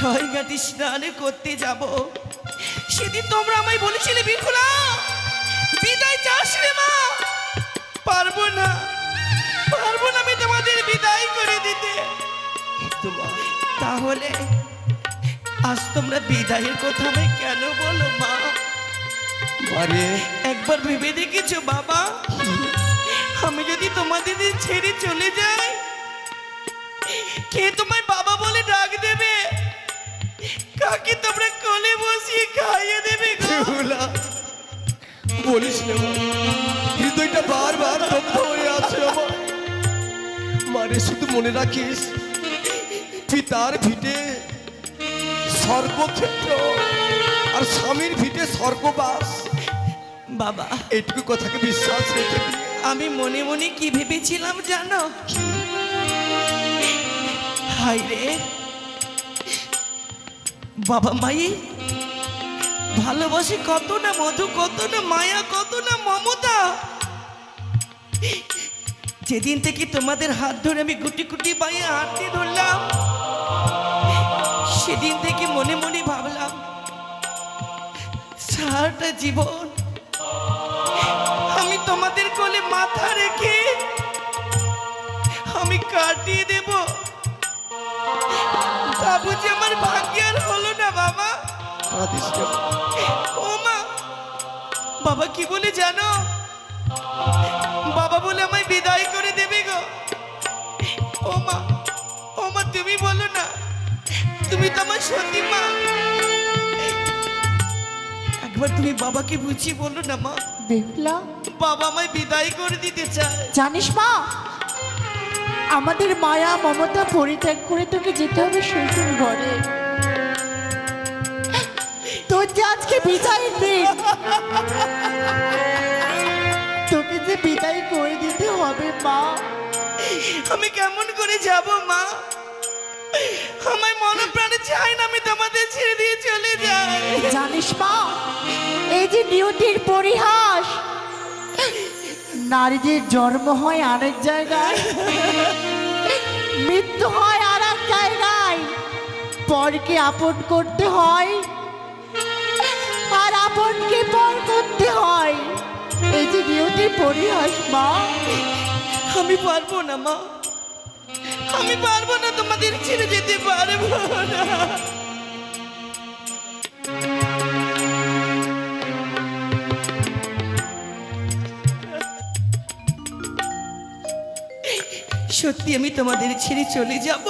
ছয় ঘাটি স্নান করতে যাব। সেদিন তোমরা আমায় বলেছিলে বিকুলা বিদায় চাস রে মা। পারব না পারব না আমি তোমাদের বিদায় করে দিতে। তাহলে আজ তোমরা বিদায়ের কথা আমায় কেন বলো মা? বারে। একবার ভেবে দেখেছ বাবা? আমি যদি তোমাদের ছেড়ে চলে যাই কে তোমায় বাবা কাকে তোমরা কোলে বসিয়ে খাইয়ে দেবে গো? বেহুলা বলিস না। হৃদয়টা বারবার দগ্ধ হয়ে আছে আমার মারে শুধু মনে রাখিস পিতার ভিটে স্বর্গক্ষেত্র আর স্বামীর ভিটে স্বর্গবাস বাবা এইটুকু কথাকে বিশ্বাস রেখে আমি মনে মনে কি ভেবেছিলাম জানো হাই রে বাবা মাই ভালোবাসি কত না মধু, কত না মায়া, কত না মমতা। যেদিন থেকে তোমাদের হাত ধরে আমি গুটি গুটি পায়ে হাঁটতে ধরলাম, সেদিন থেকে মনে মনে ভাবলাম, সারাটা জীবন আমি তোমাদের কোলে মাথা রেখে আমি কাটিয়ে দেব। বাবু যে আমার ভাগ্যে আর হলো না বাবা। কাঁদিস ও মা বাবা কি বলে জানো? বাবা বলে আমায় বিদায় করে দেবে গো। ও মা ও মা তুমি বলো না তুমি তো আমার সত্যি মা। একবার তুমি বাবাকে বুঝিয়ে বলো না মা। বেহুলা বাবা আমায় বিদায় করে দিতে চায়। জানিস মা আমাদের মায়া মমতা পরিত্যাগ করে তোকে যেতে হবে শ্বশুর ঘরে। তোর যে আজকে বিদায়ের দিন তোকে যে বিদায় করে দিতে হবে মা। আমি কেমন করে যাব মা? আমার মন প্রাণে চাই না আমি তোমাদের ছেড়ে দিয়ে চলে যাই। জানিস মা এই যে নিয়তির পরিহাস নারীদের জন্ম হয় আরেক জায়গায়, মৃত্যু হয় আর এক জায়গায়। পরকে আপন করতে হয়, আর আপনকে পর করতে হয়। এই যে নিয়তির পরিহাস, মা। আমি পারব না, মা। আমি পারব না, তোমাদের ছেড়ে যেতে পারব না। সত্যি আমি তোমাদের ছেড়ে চলে যাব।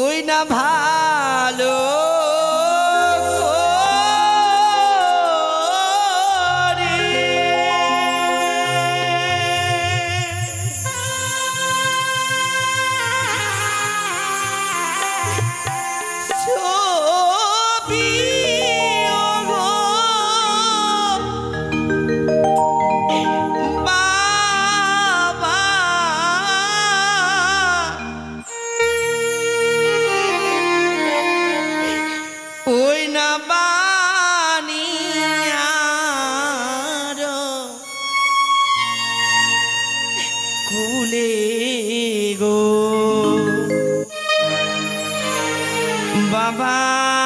ওই না ভালো ছবি বাবা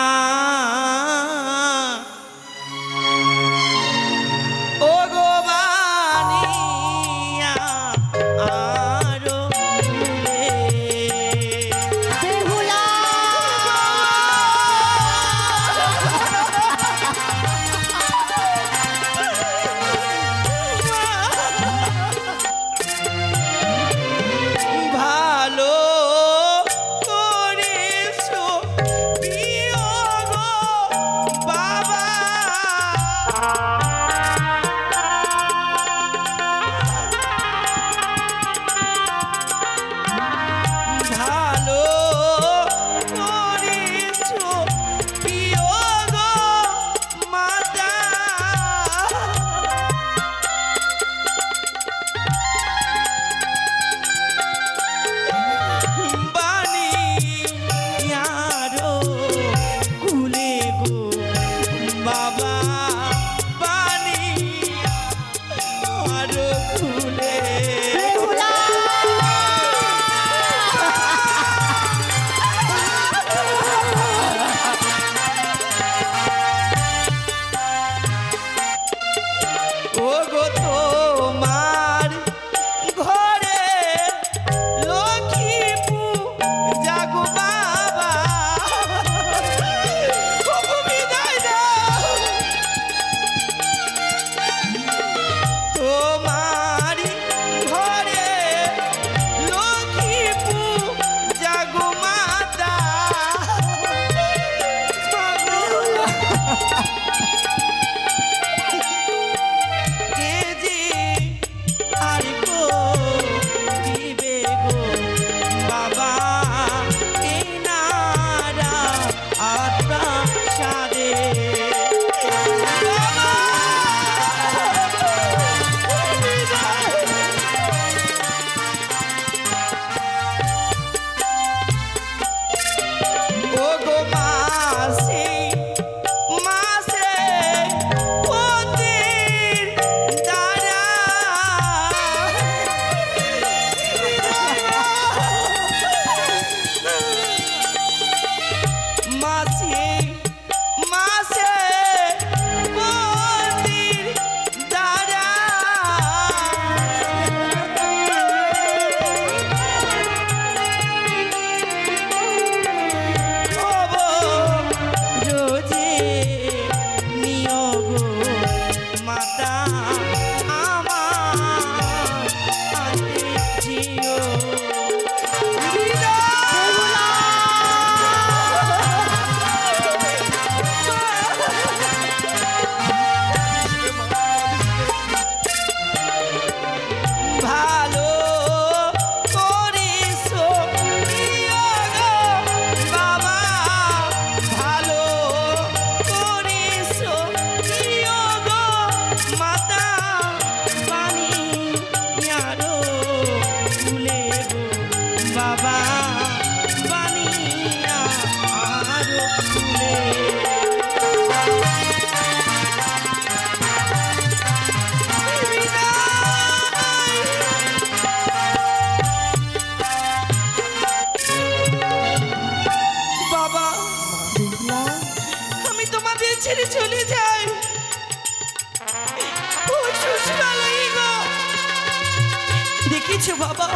দেখেছ বাবা।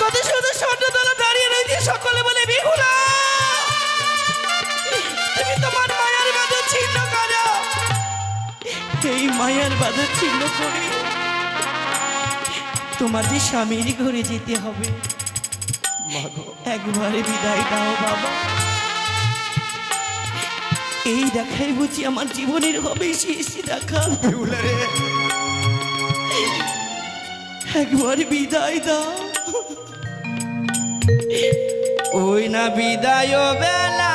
কত সুন্দর স্বর্ণতলা দাঁড়িয়ে রয়েছে সকলে বলে বিহুলা তুমি তোমার মায়ার বাঁধা ছিন্ন করো। এই মায়ার বাঁধা ছিন্ন করে তোমাদের স্বামীর ঘরে যেতে হবে। একবারে বিদায় দাও বাবা। এই দেখাই বুঝি আমার জীবনের হবে শেষ দেখা। রে। একবার বিদায় দাও। ওই না বিদায় বেলা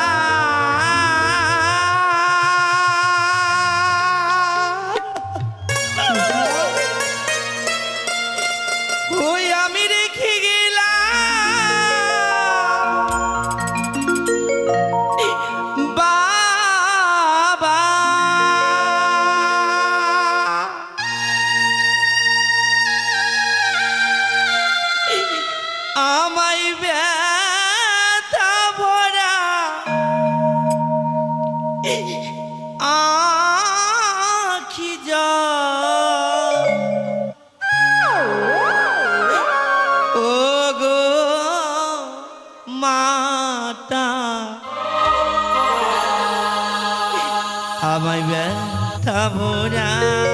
ngoài về thơ vô đa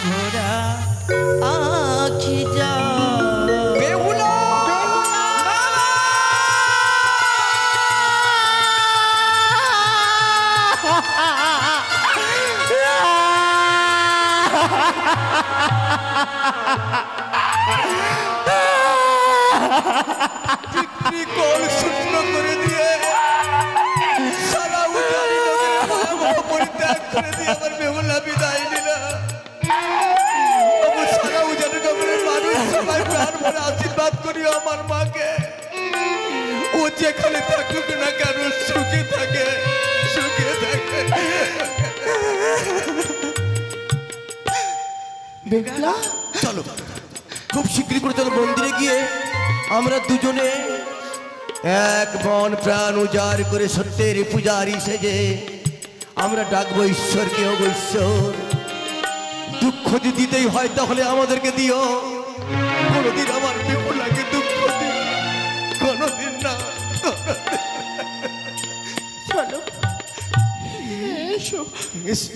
ভরা আখি শূন্য করে দিয়ে সারা করে দিয়ে বেহুলা চলো। খুব শীঘ্রই করে চলো মন্দিরে গিয়ে আমরা দুজনে এক মন প্রাণ উজাড় করে সত্যের পূজারি সেজে আমরা ডাকবো ঈশ্বরকে ও ঈশ্বর। দুঃখ যদি দিতেই হয় তাহলে আমাদেরকে দিও। কোনোদিন আমার বিপুলাকে দুঃখ দিও কোনোদিন না। চলো। এসো এস-